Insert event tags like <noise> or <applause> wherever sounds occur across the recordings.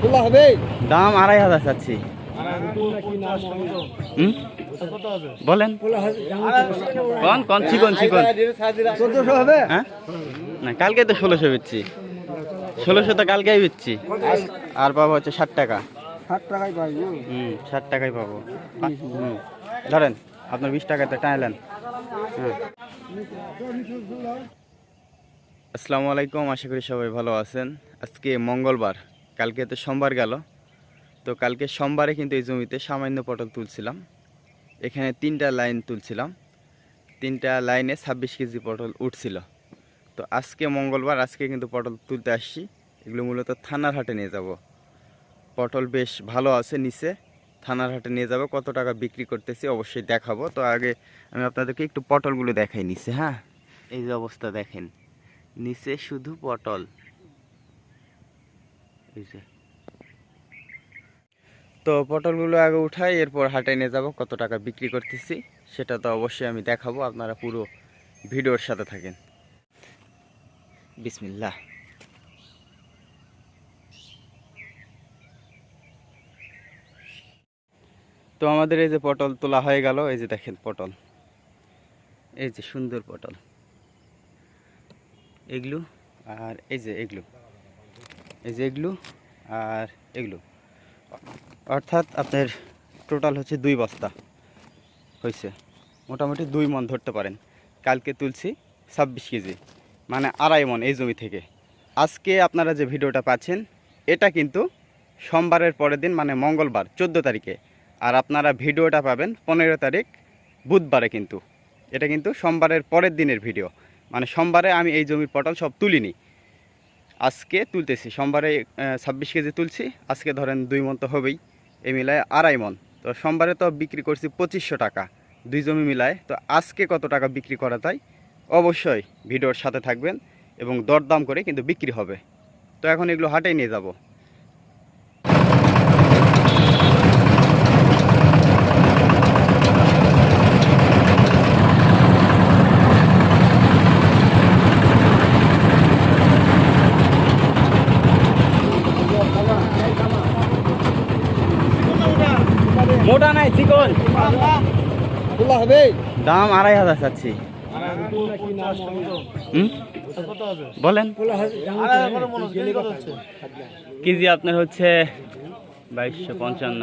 খোলা হবে? দাম আড়াই হাজার চাচ্ছি। বলেন। কন কন চিকন চিকন চোদ্দশো হবে? হ্যাঁ? না কালকে তো ষোলোশো বেচছি। ষোলোশো তো কালকেই বেচছি। আর পাবো হচ্ছে ষাট টাকা। ষাট টাকায় পাই হুম ষাট টাকাই পাবো। হুম। ধরেন আপনার বিশ টাকাতে টাইলেন হ্যাঁ। আসসালামু আলাইকুম আশা করি সবাই ভালো আছেন। আজকে মঙ্গলবার। কালকে তো সোমবার গেল। তো কালকে সোমবারে কিন্তু এই জমিতে সামান্য পটল তুলছিলাম। এখানে তিনটা লাইন তুলছিলাম। তিনটা লাইনে ছাব্বিশ কেজি পটল উঠছিল। তো আজকে মঙ্গলবার, আজকে কিন্তু পটল তুলতে আসছি। এগুলো মূলত থানার হাটে নিয়ে যাব। পটল বেশ ভালো আছে নিচে। থানার হাটে নিয়ে যাব। কত টাকা বিক্রি করতেছি অবশ্যই দেখাবো। তো আগে আমি আপনাদেরকে একটু পটলগুলো দেখাই নিচে হ্যাঁ? এই যে অবস্থা দেখেন। নিচে শুধু পটল। তো পটলগুলো আগে উঠাই, এরপর হাটে নিয়ে যাব, কত টাকা বিক্রি করতেছি, সেটা তো অবশ্যই আমি দেখাবো, আপনারা পুরো ভিডিওর সাথে থাকেন। বিসমিল্লাহ। তো আমাদের এই যে পটল তোলা হয়ে গেল, এই যে দেখেন পটল। এই যে সুন্দর পটল। এগুলো আর এই যে এগুলো। এই যে এগুলো আর এগুলো। অর্থাৎ আপনার টোটাল হচ্ছে দুই বস্তা হয়েছে। মোটামুটি দুই মন ধরতে পারেন। কালকে তুলছি ছাব্বিশ কেজি। মানে আড়াই মন এই জমি থেকে। আজকে আপনারা যে ভিডিওটা পাচ্ছেন, এটা কিন্তু সোমবারের পরের দিন মানে মঙ্গলবার, চোদ্দ তারিখে। আর আপনারা ভিডিওটা পাবেন পনেরো তারিখ, বুধবারে কিন্তু। এটা কিন্তু সোমবারের পরের দিনের ভিডিও। মানে সোমবারে আমি এই জমির পটল সব তুলিনি। আজকে তুলতেছি। সোমবারে ছাব্বিশ কেজি তুলছি। আজকে ধরেন দুই মন তো হবেই, এই মিলায় আড়াই মন। তো সোমবারে তো বিক্রি করছি পঁচিশশো টাকা দুই জমি মিলায়। তো আজকে কত টাকা বিক্রি করা যায়? অবশ্যই ভিডিওর সাথে থাকবেন এবং দরদাম করে কিন্তু বিক্রি হবে। তো এখন এগুলো হাটেই নিয়ে যাব। মোটা নাই চিকন। হবে দাম আড়াই হাজার চাচ্ছি। হুম? বলেন। কেজি আপনার হচ্ছে বাইশশো পঞ্চান্ন।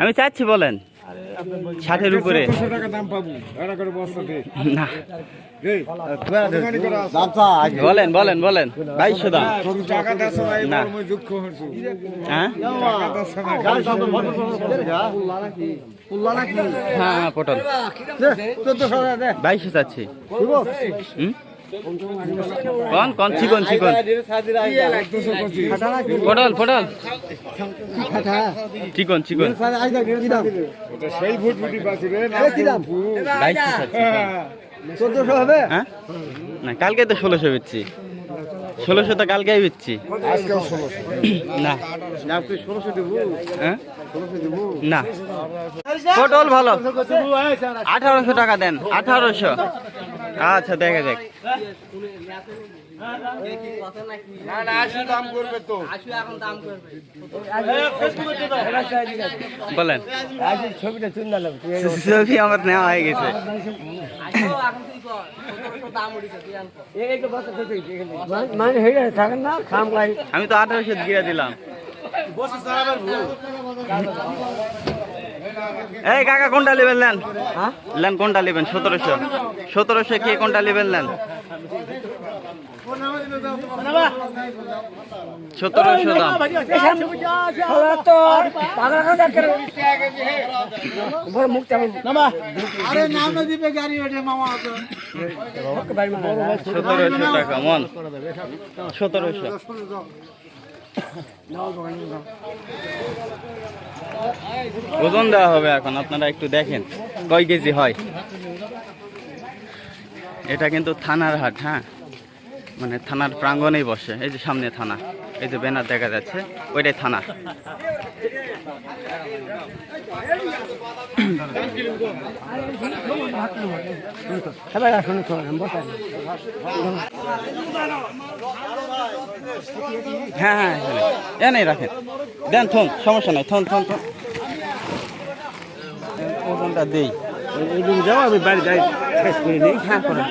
আমি চাচ্ছি বলেন। ষাটের উপরে। টাকা দাম পাবো। এরা করে বস্তাতে না। বলেন বলেন বলেন। বাইশশো দাম। না। হ্যাঁ? হ্যাঁ হ্যাঁ পটল। চোদ্দশো চাচ্ছি। কন কন, চিকন চিকন? পটল পটল চিকন চিকন। সেই ফুট ফুটি পাচ্ছি রে বাইশশো চাচ্ছি চোদ্দশো হবে না, কালকে তো ষোলোশো বেচছি। ষোলোশো তো কালকেই বেচছি। না। হ্যাঁ? না। পটল ভালো। আঠারোশো টাকা দেন, আঠারোশো। আচ্ছা দেখে দেখ দাম করবে তো। বলেন ছবিটা চুন্দালাম ছবি আমার নেওয়া হয়ে গেছে। মানে হয়ে গেছে থাকেন না খাম লাই আমি তো আঠারোশো গিয়ে দিলাম। এই কাকা, কোনটা নেবেন নেন? নেন, কোনটা নেবেন? সতেরোশো। সতেরোশো কে কোনটা নেবেন নেন? সতেরোশো সতেরোশো। ওজন দেওয়া হবে এখন, আপনারা একটু দেখেন, কয় কেজি হয়? এটা কিন্তু থানার হাট হ্যাঁ? মানে থানার প্রাঙ্গনেই বসে, এই যে সামনে থানা। এই যে ব্যানার দেখা যাচ্ছে ওইটাই থানা। হ্যাঁ হ্যাঁ এখানে। এ নেই রাখেন। দেন থন সমস্যা নাই থন থন থন ওজনটা দেই। এদিকে যাও আমি বাড়ি যাই শেষ করে নিই। হ্যাঁ করেন।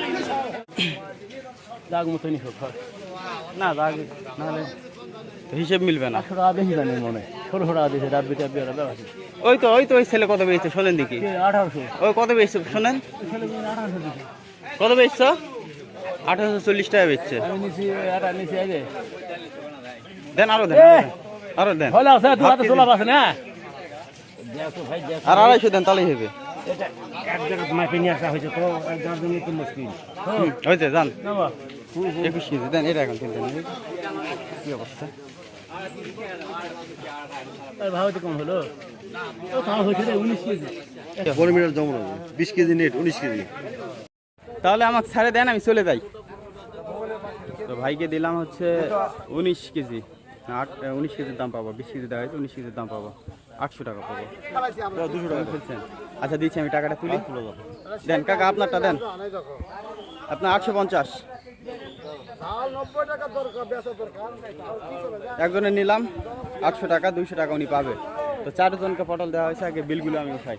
দাগ মতনই হোক না দাগ নাহলে হিসেব মিলবে না। আটশো টাকা বেশি জানি মনে ষোলোশো টাকা দিয়েছে রাত বিটা বিয়ারা ব্যবহার ওই তো ওই তো ওই ছেলে কত শোনেন দেখি। আঠারোশো? ওই কত পেয়েছে শোনেন। কত আঠারোশো চল্লিশ টাকা বেচছে। দেন আরও দেন আরও দেন, আর আড়াইশো দেন তাহলেই হবে। এটা এক জায়গায় মাপে নিয়ে আসা হয়েছে তো এক জায়গার জন্য একটু মুশকিল। হয়েছে যান। একুশ কেজি দেন এটা এখন কিনতে নেই। কি অবস্থা? আর কম হলো। ও তাও উনিশ কেজি। পনেরো মিটার জমা বিশ কেজি নেট উনিশ কেজি। তাহলে আমাকে ছাড়ে দেন আমি চলে যাই। তো ভাইকে দিলাম হচ্ছে উনিশ কেজি। আট উনিশ কেজির দাম পাবো বিশ কেজি দেওয়া হয়েছে উনিশ কেজির দাম পাবো। আটশো টাকা পাবো দুশো টাকা ফেলছেন আচ্ছা দিচ্ছি আমি টাকাটা তুলি। দেন কাকা আপনারটা দেন। আপনার আটশো পঞ্চাশ। একজনের নিলাম আটশো টাকা দুইশো টাকা উনি পাবে। তো চারজনকে পটল দেওয়া হয়েছে আগে বিলগুলো আমি উঠাই।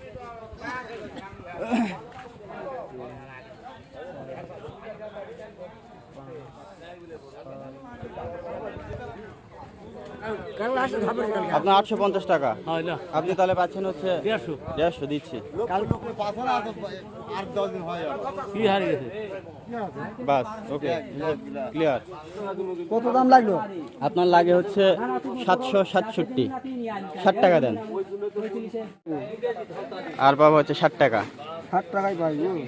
আপনার আটশো পঞ্চাশ টাকা। আপনি তাহলে পাচ্ছেন হচ্ছে দেড়শো। দিচ্ছি। কি হারিয়ে গেছে? বাস ওকে ক্লিয়ার। কত দাম লাগল? আপনার লাগে হচ্ছে সাতশো সাতষট্টি। ষাট টাকা দেন। আর পাবো হচ্ছে ষাট টাকা। ষাট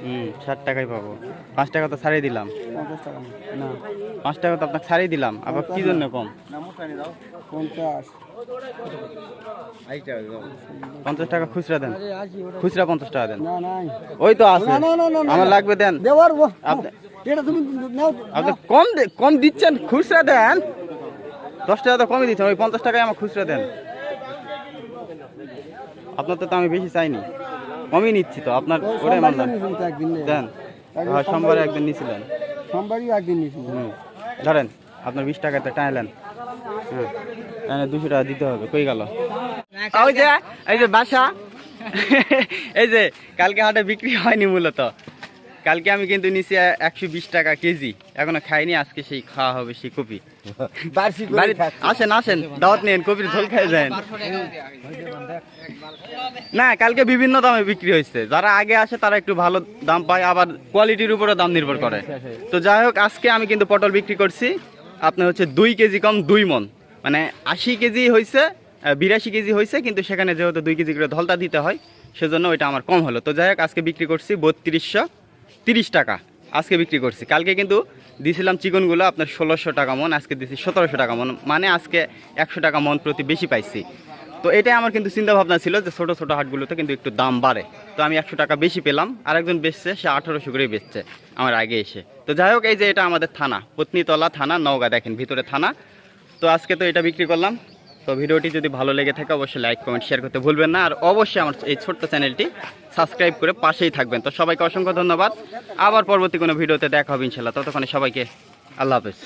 হুম ষাট টাকাই পাবো। পাঁচ টাকা তো ছাড়িয়ে দিলাম। পঞ্চাশ টাকা না। পাঁচ টাকা তো আপনাকে ছাড়িয়ে দিলাম আবার কি জন্য কম? পঞ্চাশ। পঞ্চাশ টাকা খুচরা দেন। খুচরা পঞ্চাশ টাকা দেন। ওই তো আছে। আমার লাগবে দেন। আপনি কম কম দিচ্ছেন খুচরা দেন। দশ টাকা তো কমই দিচ্ছেন ওই পঞ্চাশ টাকায় আমার খুচরা দেন। আপনার তো আমি বেশি চাইনি। কমই নিচ্ছি তো আপনার করে মানলাম। দেন হ্যাঁ সোমবারে একদিন নিয়েছিলেন। সোমবারই একদিন নিয়েছিলেন। ধরেন আপনার বিশ টাকাতে টাইলেন হ্যাঁ দুশো টাকা দিতে হবে কই গেল? ওই যে এই যে বাসা। এই যে কালকে হাটে বিক্রি হয়নি মূলত। কালকে আমি কিন্তু নিচে একশো বিশ টাকা কেজি। এখনও খাইনি আজকে সেই খাওয়া হবে সেই কপি। <laughs> আসেন আসেন দাওয়াত নেন কপির ঝোল খাই যান। না কালকে বিভিন্ন দামে বিক্রি হয়েছে। যারা আগে আসে তারা একটু ভালো দাম পায় আবার কোয়ালিটির উপরে দাম নির্ভর করে। তো যাই হোক আজকে আমি কিন্তু পটল বিক্রি করছি। আপনার হচ্ছে দুই কেজি কম দুই মন মানে আশি কেজি হয়েছে বিরাশি কেজি হয়েছে কিন্তু সেখানে যেহেতু দুই কেজি করে ধলতা দিতে হয় সেজন্য ওইটা আমার কম হলো। তো যাই হোক আজকে বিক্রি করছি বত্রিশশো। তিরিশ টাকা আজকে বিক্রি করছি। কালকে কিন্তু দিয়েছিলাম চিকনগুলো আপনার ষোলোশো টাকা মন, আজকে দিয়েছি সতেরোশো টাকা মন মানে আজকে একশো টাকা মন প্রতি বেশি পাইছি। তো এটাই আমার কিন্তু চিন্তা ভাবনা ছিল যে ছোটো ছোটো হাটগুলোতে কিন্তু একটু দাম বাড়ে। তো আমি একশো টাকা বেশি পেলাম, আরেকজন বেচছে, সে আঠেরোশো করেই বেচছে আমার আগে এসে। তো যাই হোক, এই যে এটা আমাদের থানা, পত্নীতলা থানা, নওগাঁ, দেখেন ভিতরে থানা। তো আজকে তো এটা বিক্রি করলাম। তো ভিডিওটি যদি ভালো লেগে থাকে, অবশ্যই লাইক কমেন্ট শেয়ার করতে ভুলবেন না। আর অবশ্যই আমার এই ছোট্ট চ্যানেলটি সাবস্ক্রাইব করে পাশেই থাকবেন। তো সবাইকে অসংখ্য ধন্যবাদ। আবার পরবর্তী কোনো ভিডিওতে দেখা হবে ইনশাল্লাহ ততক্ষণে সবাইকে আল্লাহ হাফেজ।